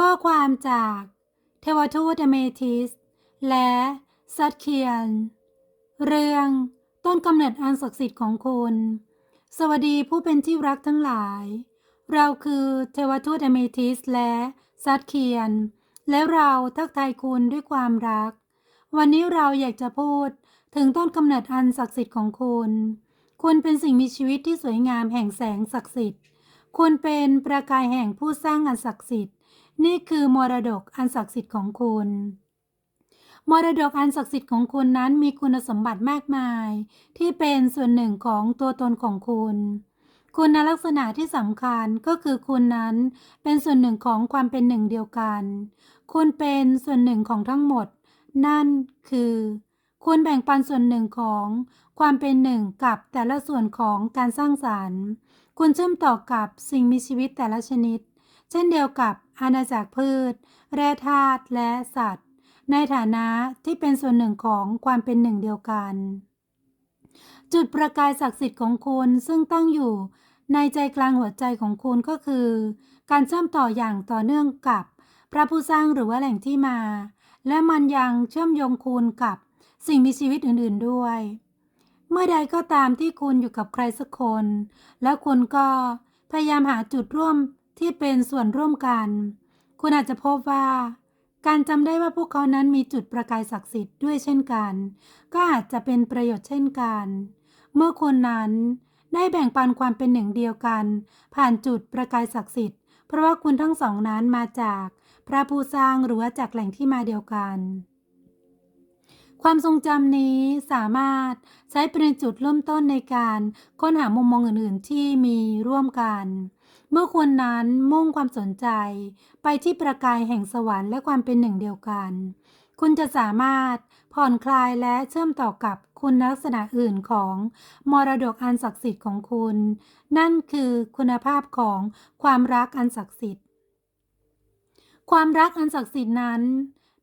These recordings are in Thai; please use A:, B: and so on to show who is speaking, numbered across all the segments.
A: ข้อความจากเทวทูตเมทิส และซัตเคียน เรื่องต้นกำเนิดอันศักดิ์สิทธิ์ของคุณ สวัสดีผู้เป็นที่รักทั้งหลาย เราคือเทวทูตเมทิสและซัตเคียน และเราทักทายคุณด้วยความรัก วันนี้เราอยากจะพูดถึงต้นกำเนิดอันศักดิ์สิทธิ์ของคุณ คุณเป็นสิ่งมีชีวิตที่สวยงามแห่งแสงศักดิ์สิทธิ์ คุณเป็นประกายแห่งผู้สร้างอันศักดิ์สิทธิ์ นี่คือมรดกอันศักดิ์สิทธิ์ของคุณ มรดกอันศักดิ์สิทธิ์ของคุณนั้นมีคุณสมบัติมากมาย ที่เป็นส่วนหนึ่งของตัวตนของคุณ คุณลักษณะที่สำคัญก็คือคุณนั้นเป็นส่วนหนึ่งของความเป็นหนึ่งเดียวกัน คุณเป็นส่วนหนึ่งของทั้งหมด นั่นคือ คุณแบ่งปันส่วนหนึ่งของความเป็นหนึ่งกับแต่ละส่วนของการสร้างสารรค์ คุณเชื่อมต่อกับสิ่งมีชีวิตแต่ละชนิด ช่นเดียวกับอาณาจักรพืช แร่ธาตุและสัตว์ ในฐานะที่เป็นส่วนหนึ่งของความเป็นหนึ่งเดียวกัน จุดประกายศักดิ์สิทธิ์ของคุณซึ่งตั้งอยู่ในใจกลางหัวใจของคุณก็คือ การเชื่อมต่ออย่างต่อเนื่องกับพระผู้สร้างหรือว่าแหล่งที่มา และมันยังเชื่อมโยงคุณกับสิ่งมีชีวิตอื่น ๆด้วย เมื่อใดก็ตามที่คุณอยู่กับใครสักคน และคุณก็พยายามหาจุดร่วม ที่เป็นส่วนร่วมกัน คุณอาจจะพบว่า การจำได้ว่าพวกเขานั้นมีจุดประกายศักดิ์สิทธิ์ด้วยเช่นกัน ก็อาจจะเป็นประโยชน์เช่นกัน เมื่อคนนั้นได้แบ่งปันความเป็นหนึ่งเดียวกัน ผ่านจุดประกายศักดิ์สิทธิ์เพราะว่าคุณทั้งสองนั้นมาจาก พระผู้สร้างหรือว่าจากแหล่งที่มาเดียวกัน ความทรงจำนี้สามารถใช้เป็นจุดเริ่มต้นในการค้นหามุมมองอื่นๆที่มีร่วมกัน เมื่อคุณนั้นมุ่งความสนใจ ไปที่ประกายแห่งสวรรค์และความเป็นหนึ่งเดียวกัน คุณจะสามารถผ่อนคลายและเชื่อมต่อกับคุณลักษณะอื่นของมรดกอันศักดิ์สิทธิ์ของคุณ นั่นคือคุณภาพของความรักอันศักดิ์สิทธิ์ ความรักอันศักดิ์สิทธิ์นั้น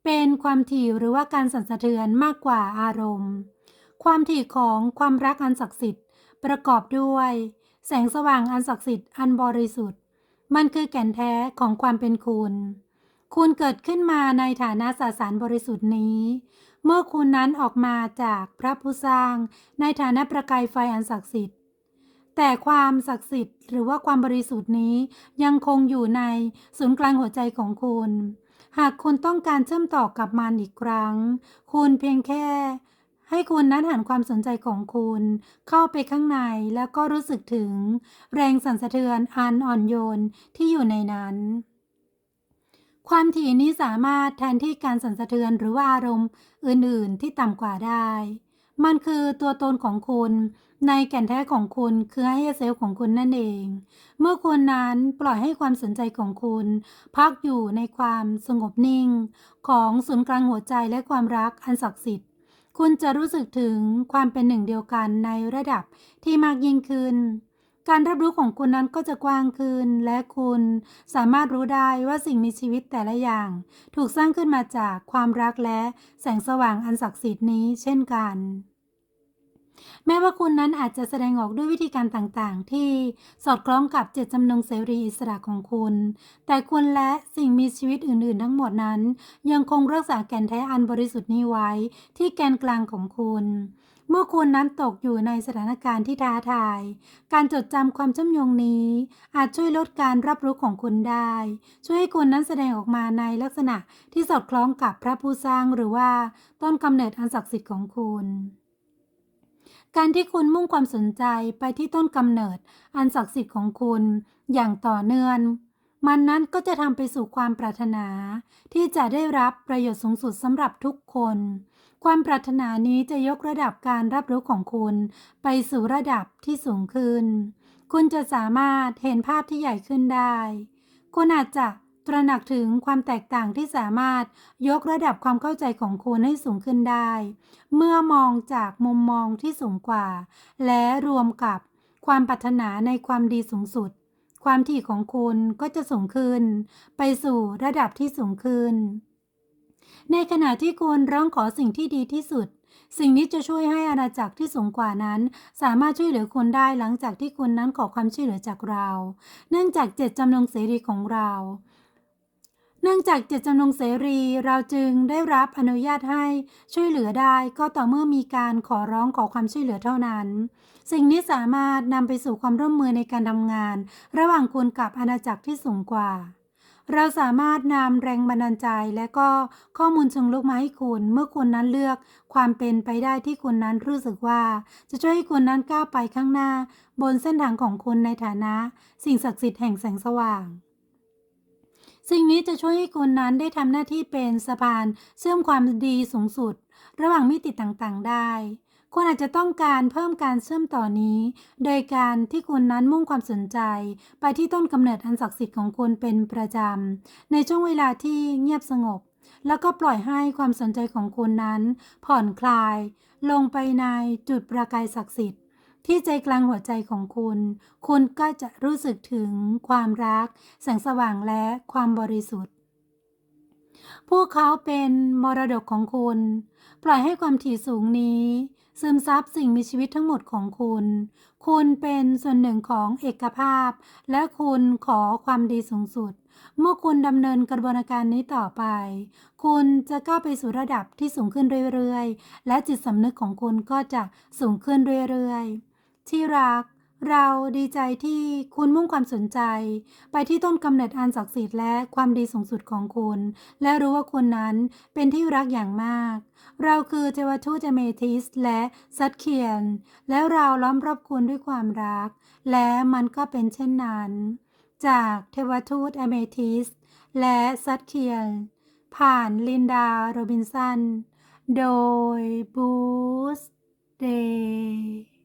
A: เป็นความถี่หรือว่าการสั่นสะเทือนมากกว่าอารมณ์ ความถี่ของความรักอันศักดิ์สิทธิ์ ประกอบด้วย แสงสว่างอันศักดิ์สิทธิ์อันบริสุทธิ์ มันคือแก่นแท้ของความเป็นคุณ คุณเกิดขึ้นมาในฐานะสสารบริสุทธิ์นี้ เมื่อคุณนั้นออกมาจากพระผู้สร้าง ในฐานะประกายไฟอันศักดิ์สิทธิ์แต่ความศักดิ์สิทธิ์หรือว่าความบริสุทธิ์นี้ยังคงอยู่ในศูนย์กลางหัวใจของคุณ หากคุณต้องการเชื่อมต่อกับมันอีกครั้ง คุณเพียงแค่ ให้คุณนั้นหันความสนใจของคุณ เข้าไปข้างในแล้วก็รู้สึกถึง แรงสั่นสะเทือนอันอ่อนโยนที่อยู่ในนั้นความถี่นี้สามารถแทนที่การสั่นสะเทือนหรือว่าอารมณ์อื่น ๆ ที่ต่ำกว่าได้ มันคือตัวตนของคุณ ในแก่นแท้ของคุณคือให้เซลล์ของคุณนั่นเอง เมื่อคุณนั้นปล่อยให้ความสนใจของคุณ พักอยู่ในความสงบนิ่ง ของศูนย์กลางหัวใจและความรักอันศักดิ์สิทธิ์ คุณจะรู้สึกถึงความเป็นหนึ่งเดียวกันในระดับที่มากยิ่งขึ้น การรับรู้ของคุณนั้นก็จะกว้างขึ้น และคุณสามารถรู้ได้ว่าสิ่งมีชีวิตแต่ละอย่าง ถูกสร้างขึ้นมาจากความรักและแสงสว่างอันศักดิ์สิทธิ์นี้เช่นกัน แม้ว่าคุณนั้นอาจจะแสดงออกด้วยวิธีการต่างๆ ที่สอดคล้องกับเจตจำนงเสรีอิสระของคุณ แต่คุณและสิ่งมีชีวิตอื่นๆ ทั้งหมดนั้น ยังคงรักษาแก่นแท้อันบริสุทธิ์นี้ไว้ ที่แกนกลางของคุณ เมื่อคุณนั้นตกอยู่ในสถานการณ์ที่ท้าทาย การจดจำความเชื่อมโยงนี้ อาจช่วยลดการรับรู้ของคุณได้ ช่วยให้คุณนั้นแสดงออกมาในลักษณะที่สอดคล้องกับพระผู้สร้างหรือว่าต้นกำเนิดอันศักดิ์สิทธิ์ของคุณ การที่คุณมุ่งความสนใจไปที่ต้นกำเนิด อันศักดิ์สิทธิ์ของคุณอย่างต่อเนื่องมันนั้นก็จะทำไปสู่ความปรารถนา ที่จะได้รับประโยชน์สูงสุดสำหรับทุกคน ความปรารถนานี้จะยกระดับการรับรู้ของคุณ ไปสู่ระดับที่สูงขึ้น คุณจะสามารถเห็นภาพที่ใหญ่ขึ้นได้ คุณอาจจะ ระหนักถึงความแตกต่างที่สามารถยกระดับความเข้าใจของคุณให้สูงขึ้นได้ เมื่อมองจากมุมมองที่สูงกว่า และรวมกับความปรารถนาในความดีสูงสุด ความถี่ของคุณก็จะสูงขึ้น ไปสู่ระดับที่สูงขึ้น ในขณะที่คุณร้องขอสิ่งที่ดีที่สุดสิ่งนี้จะช่วยให้อาณาจักรที่สูงกว่านั้น สามารถช่วยเหลือคุณได้หลังจากที่คุณนั้นขอความช่วยเหลือจากเรา เนื่องจากเจตจำนงเสรีของเรา เนื่องจากเจตจำนงเสรีเราจึงได้รับอนุญาตให้ช่วยเหลือได้ก็ต่อเมื่อมีการขอร้องขอความช่วยเหลือเท่านั้น สิ่งนี้สามารถนำไปสู่ความร่วมมือในการทำงาน ระหว่างคุณกับอาณาจักรที่สูงกว่า เราสามารถนำแรงบันดาลใจและก็ข้อมูลเชิงลึกมาให้คุณ เมื่อคุณนั้นเลือกความเป็นไปได้ที่คุณนั้นรู้สึกว่า จะช่วยให้คุณนั้นก้าวไปข้างหน้า บนเส้นทางของคุณในฐานะ สิ่งศักดิ์สิทธิ์แห่งแสงสว่าง สิ่งนี้จะช่วยให้คุณนั้นได้ทำหน้าที่เป็นสะพานเชื่อมความดีสูงสุด ระหว่างมิติต่างๆได้คุณอาจจะต้องการเพิ่มการเชื่อมต่อนี้ โดยการที่คุณนั้นมุ่งความสนใจ ไปที่ต้นกำเนิดอันศักดิ์สิทธิ์ของคุณเป็นประจำ ในช่วงเวลาที่เงียบสงบ แล้วก็ปล่อยให้ความสนใจของคุณนั้น ผ่อนคลาย ลงไปในจุดประกายศักดิ์สิทธิ์ ที่ใจกลางหัวใจของคุณ คุณก็จะรู้สึกถึงความรัก แสงสว่างและความบริสุทธิ์ พวกเขาเป็นมรดกของคุณ ปล่อยให้ความถี่สูงนี้ ซึมซับสิ่งมีชีวิตทั้งหมดของคุณ คุณเป็นส่วนหนึ่งของเอกภาพ และคุณขอความดีสูงสุด เมื่อคุณดำเนินกระบวนการนี้ต่อไป คุณจะก้าวไปสู่ระดับที่สูงขึ้นเรื่อยๆ และจิตสำนึกของคุณก็จะสูงขึ้นเรื่อยๆ ที่รัก เราดีใจที่คุณมุ่งความสนใจ ไปที่ต้นกำเนิดอันศักดิ์สิทธิ์และความดีสูงสุดของคุณ และรู้ว่าคุณนั้นเป็นที่รักอย่างมาก เราคือเทวทูตเมทิสและซัดเคียน แล้วเราล้อมรอบคุณด้วยความรัก และมันก็เป็นเช่นนั้น จากเทวทูตอเมทิสและซัดเคียน ผ่านลินดาโรบินสันโดยบูสเดย์